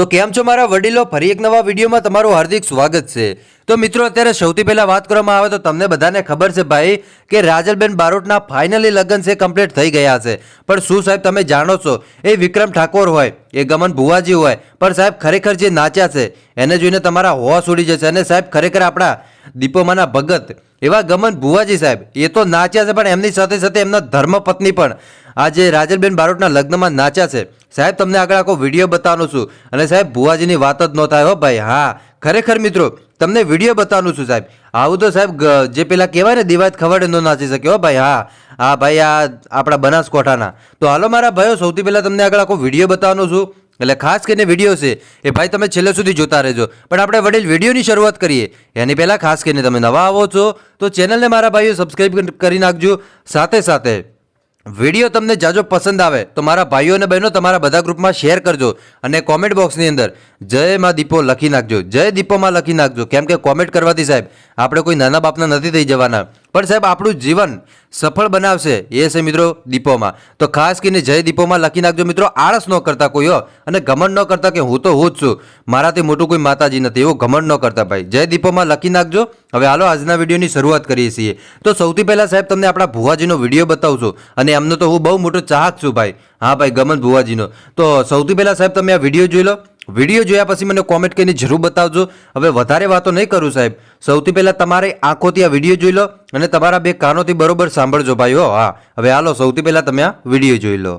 તો કેમ છો મારા વડીલો? ફરી એક નવા વિડીયોમાં તમારું હાર્દિક સ્વાગત છે. તો મિત્રો, અત્યારે સૌથી પહેલા વાત કરવામાં આવે તો તમને બધાને ખબર છે ભાઈ કે રાજલબેન બારોટના ફાઇનલી લગ્ન છે, કમ્પ્લીટ થઈ ગયા છે. પણ શું સાહેબ, તમે જાણો છો, એ વિક્રમ ઠાકોર હોય, એ ગમન ભુવાજી હોય, પણ સાહેબ ખરેખર જે નાચ્યા છે, એને જોઈને તમારા હોશ ઉડી જશે. અને સાહેબ, ખરેખર આપણા દીપોમાના ભગત એવા ગમન ભુવાજી સાહેબ, એ તો નાચ્યા છે, પણ એમની સાથે સાથે એમના ધર્મપત્ની પણ. આજે રાજલબેન બારોટના લગ્નમાં નાચ્યા છે. સાહેબ, તમને આગળ આખો વીડિયો બતાવવાનો છું. અને સાહેબ, ભુવાજીની વાત જ ન થાય હો ભાઈ. હા, ખરેખર મિત્રો, તમને વીડિયો બતાવવાનું છું સાહેબ. આવું તો સાહેબ જે પેલા કહેવાય ને દિવાત ખવડે ન નાચી શકે હો ભાઈ. હા હા ભાઈ આ આપણા બનાસકોઠાના. તો હાલો મારા ભાઈઓ, સૌથી પહેલાં તમને આગળ આખો વીડિયો બતાવવાનો છું. એટલે ખાસ કરીને વીડિયો છે, એ ભાઈ તમે છેલ્લે સુધી જોતા રહેજો. પણ આપણે વડીલ વિડીયોની શરૂઆત કરીએ. એની પહેલાં ખાસ કરીને તમે નવા આવો છો, તો ચેનલને મારા ભાઈઓ સબસ્ક્રાઈબ કરી નાખજો. સાથે સાથે વીડિયો તમને જાજો પસંદ આવે, તો મારા ભાઈઓ અને બહેનો તમારા બધા ગ્રુપમાં શેર કરજો અને કોમેન્ટ બોક્સની અંદર જય માં દીપો લખી નાખજો. જય દીપોમાં લખી નાખજો. કેમ કે કોમેન્ટ કરવાથી સાહેબ, આપણે કોઈ નાના બાપના નથી થઈ જવાના. પણ સાહેબ, આપણું જીવન સફળ બનાવશે. એ છે મિત્રો દીપોમાં. તો ખાસ કરીને જય દીપોમાં લખી નાખજો મિત્રો, આળસ ન કરતા કોઈ હો અને ઘમંડ ન કરતા કે હું તો હું જ છું. મારાથી મોટું કોઈ માતાજી નથી, એવું ઘમંડ ન કરતા ભાઈ. જય દીપોમાં લખી નાખજો. હવે હાલો આજના વિડીયોની શરૂઆત કરીએ છીએ. તો સૌથી પહેલાં સાહેબ, તમને આપણા ભુવાજીનો વીડિયો બતાવું અને એમનો તો હું બહુ મોટો ચાહક છું ભાઈ. હા ભાઈ ગમન ભુવાજીનો. તો સૌથી પહેલાં સાહેબ, તમે આ વીડિયો જોઈ લો. વીડિયો જોયા પછી મને કોમેન્ટ કરીને જરૂર બતાવજો. હવે વધારે વાતો નહીં કરું સાહેબ. સૌથી પહેલાં તમારે આંખોથી આ વીડિયો જોઈ લો અને તમારા બે કાનોથી બરોબર સાંભળજો ભાઈ હો હા, હવે હાલો, સૌથી પહેલાં તમે આ વીડિયો જોઈ લો.